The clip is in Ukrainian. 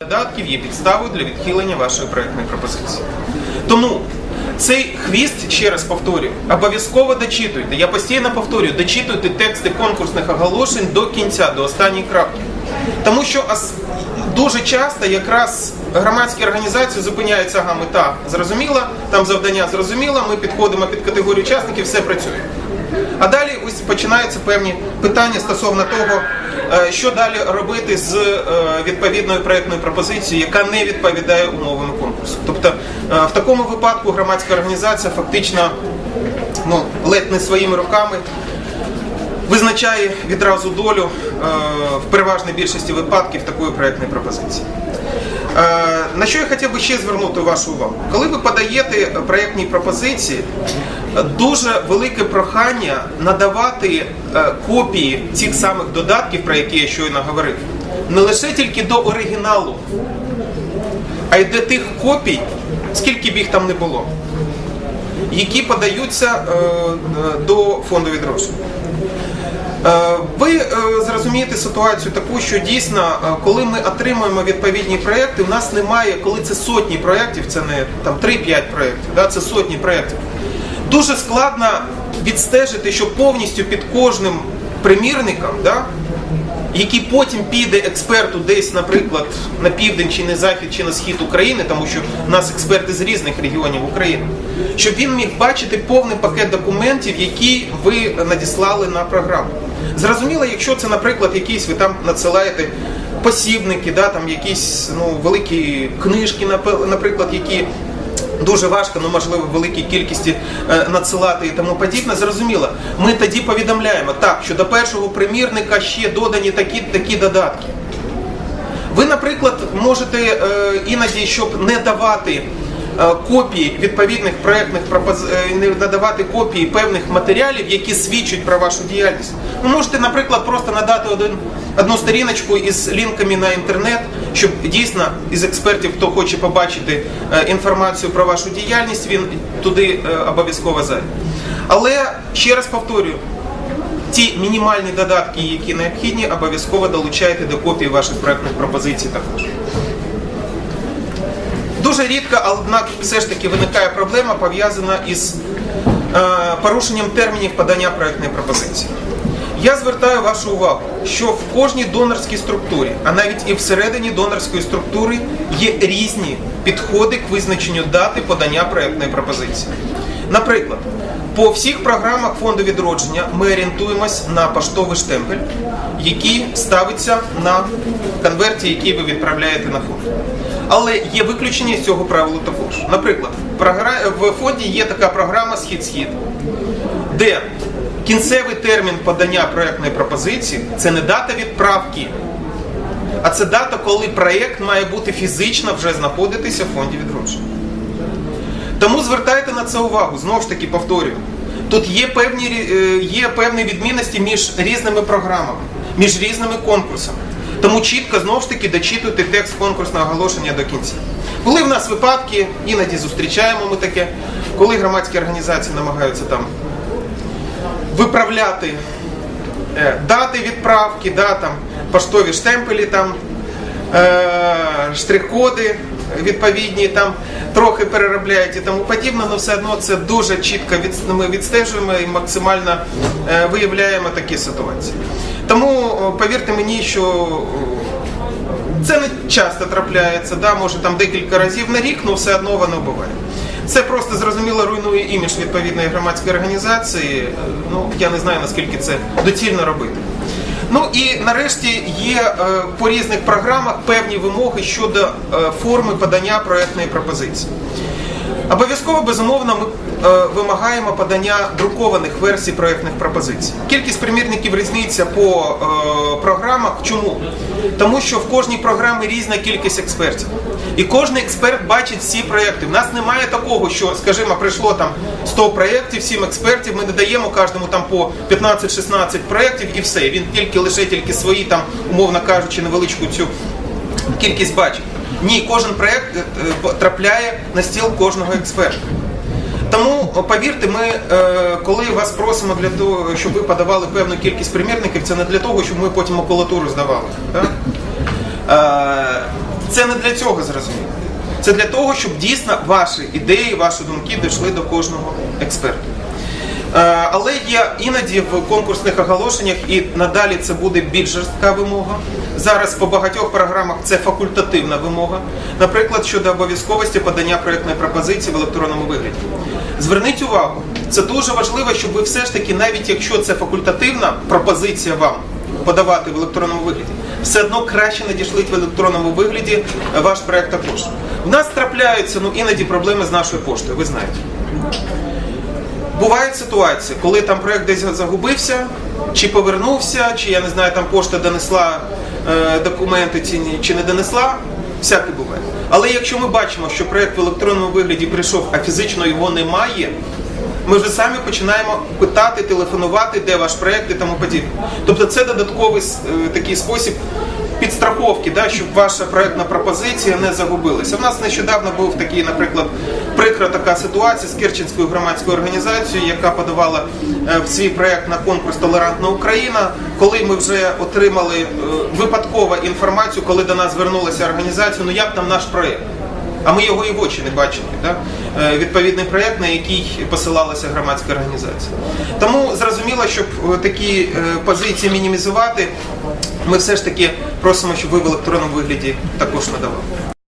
додатків є підставою для відхилення вашої проектної пропозиції. Тому цей хвіст, ще раз повторюю, обов'язково дочитуйте. Я постійно повторюю, дочитуйте тексти конкурсних оголошень до кінця, до останньої крапки. Тому що дуже часто якраз громадські організації зупиняються, ага, мета зрозуміла, там завдання зрозуміло, ми підходимо під категорію учасників, все працює. А далі ось починаються певні питання стосовно того, е, що далі робити з е, відповідною проєктною пропозицією, яка не відповідає умовам конкурсу. Тобто е, в такому випадку громадська організація фактично ну, ледь не своїми руками визначає відразу долю в переважній більшості випадків такої проєктної пропозиції. Е, На що я хотів би ще звернути вашу увагу? Коли ви подаєте проєктні пропозиції, дуже велике прохання надавати е, копії цих самих додатків, про які я щойно говорив, не лише тільки до оригіналу, а й до тих копій, скільки б їх там не було, які подаються е, до фонду відродження. Е, Ви е, зрозумієте ситуацію таку, що дійсно, е, коли ми отримуємо відповідні проекти, у нас немає, коли це сотні проєктів, це не там 3-5 проєктів, да, це сотні проєктів. Дуже складно відстежити, що повністю під кожним примірником, да, який потім піде експерту десь, наприклад, на південь чи на захід, чи на схід України, тому що у нас експерти з різних регіонів України, щоб він міг бачити повний пакет документів, які ви надіслали на програму. Зрозуміло, якщо це, наприклад, якісь ви там надсилаєте посібники, да, там якісь ну, великі книжки, наприклад, які Дуже важко, ну можливо, великій кількості е, надсилати і тому подібне. Зрозуміло, ми тоді повідомляємо так, що до першого примірника ще додані такі такі додатки. Ви, наприклад, можете е, іноді, щоб не давати копії відповідних проєктних пропоз... е, не надавати копії певних матеріалів, які свідчать про вашу діяльність. Ви можете, наприклад, просто надати один, одну сторіночку із лінками на інтернет, щоб дійсно із експертів, хто хоче побачити е, інформацію про вашу діяльність, він туди е, обов'язково зайде. Але ще раз повторюю, ті мінімальні додатки, які необхідні, обов'язково долучайте до копії ваших проектних пропозицій також. Дуже рідко, однак все ж таки виникає проблема, пов'язана із е, порушенням термінів подання проектної пропозиції. Я звертаю вашу увагу, що в кожній донорській структурі, а навіть і всередині донорської структури є різні підходи к визначенню дати подання проектної пропозиції. Наприклад, по всіх програмах фонду відродження ми орієнтуємось на поштовий штемпель, який ставиться на конверті, який ви відправляєте на фонд. Але є виключення з цього правила також. Наприклад, в фонді є така програма Схід-Схід, де кінцевий термін подання проектної пропозиції це не дата відправки, а це дата, коли проєкт має бути фізично вже знаходитися в фонді відродження. Тому звертайте на це увагу. Знову ж таки повторюю. Тут є певні, е, є певні відмінності між різними програмами, між різними конкурсами. Тому чітко знову ж таки дочитуйте текст конкурсного оголошення до кінця. Були в нас випадки, іноді зустрічаємо ми таке, коли громадські організації намагаються там виправляти е, дати відправки, да, там, поштові штемпелі, там, е, штрих-коди відповідні, там, трохи переробляють і тому подібне, але все одно це дуже чітко від, ми відстежуємо і максимально е, виявляємо такі ситуації. Тому повірте мені, що це не часто трапляється, да, може там декілька разів на рік, але все одно воно буває. Це просто зрозуміло руйнує імідж відповідної громадської організації. Ну я не знаю наскільки це доцільно робити. Ну і нарешті є е, по різних програмах певні вимоги щодо е, форми подання проектної пропозиції. Обов'язково безумовно ми е, вимагаємо подання друкованих версій проектних пропозицій. Кількість примірників різниця по е, програмах. Чому? Тому що в кожній програмі різна кількість експертів. І кожен експерт бачить всі проекти. У нас немає такого, що, скажімо, прийшло там 100 проєктів, 7 експертів, ми не даємо кожному там по 15-16 проєктів і все. Він тільки лише тільки свої там, умовно кажучи, невеличку цю кількість бачить. Ні, кожен проєкт е, е, трапляє на стіл кожного експерта. Тому повірте, ми е, коли вас просимо для того, щоб ви подавали певну кількість примірників, це не для того, щоб ми потім макулатуру здавали. Так? Це не для цього зрозуміло. Це для того, щоб дійсно ваші ідеї, ваші думки дійшли до кожного експерта. Але є іноді в конкурсних оголошеннях, і надалі це буде більш жорстка вимога. Зараз по багатьох програмах це факультативна вимога, наприклад, щодо обов'язковості подання проєктної пропозиції в електронному вигляді. Зверніть увагу, це дуже важливо, щоб ви все ж таки, навіть якщо це факультативна пропозиція вам подавати в електронному вигляді, все одно краще надішліть в електронному вигляді ваш проєкт також. У нас трапляються ну іноді проблеми з нашою поштою, ви знаєте. Бувають ситуації, коли там проект десь загубився, чи повернувся, чи я не знаю, там пошта донесла документи чи, чи не донесла. Всяке буває. Але якщо ми бачимо, що проект в електронному вигляді прийшов, а фізично його немає, ми вже самі починаємо питати, телефонувати, де ваш проект і тому подібне. Тобто це додатковий е, такий спосіб підстраховки, да, щоб ваша проектна пропозиція не загубилася. У нас нещодавно був такий, наприклад, прикра така ситуація з Керченською громадською організацією, яка подавала е, в свій проект на конкурс Толерантна Україна. Коли ми вже отримали е, випадково інформацію, коли до нас звернулася організація, ну як там наш проект? А ми його і в очі не бачили. Да? Е, Відповідний проєкт, на який посилалася громадська організація. Тому зрозуміло, щоб такі позиції мінімізувати, ми все ж таки просимо, щоб ви в електронному вигляді також надавали.